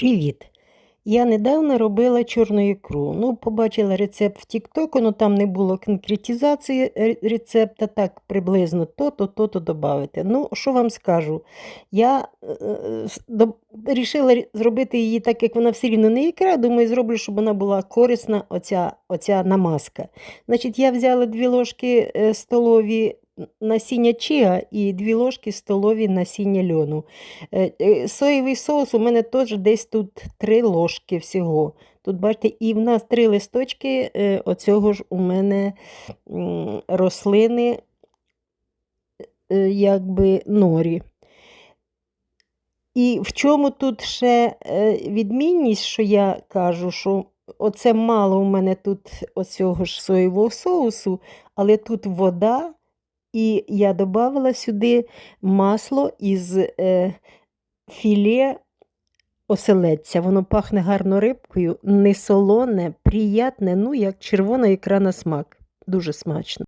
Привіт! Я недавно робила чорну ікру. Ну, побачила рецепт в Тіктоку, ну там не було конкретизації ре- рецепта, так приблизно то-то, то-то додати. Ну, що вам скажу? Я е, е, вирішила зробити її так, як вона все рівно не ікра. Думаю, зроблю, щоб вона була корисна, оця, оця намазка. Значить, я взяла дві ложки е, столові насіння чиа і дві ложки столові насіння льону. Е, е, Соєвий соус у мене теж десь тут три ложки всього. Тут, бачите, і в нас три листочки е, оцього ж у мене рослини, якби норі. І в чому тут ще відмінність, що я кажу, що оце мало у мене тут оцього ж соєвого соусу, але тут вода, і я додавала сюди масло із е, філе оселедця. Воно пахне гарно рибкою, не солоне, приятне, ну як червона ікра на смак. Дуже смачно.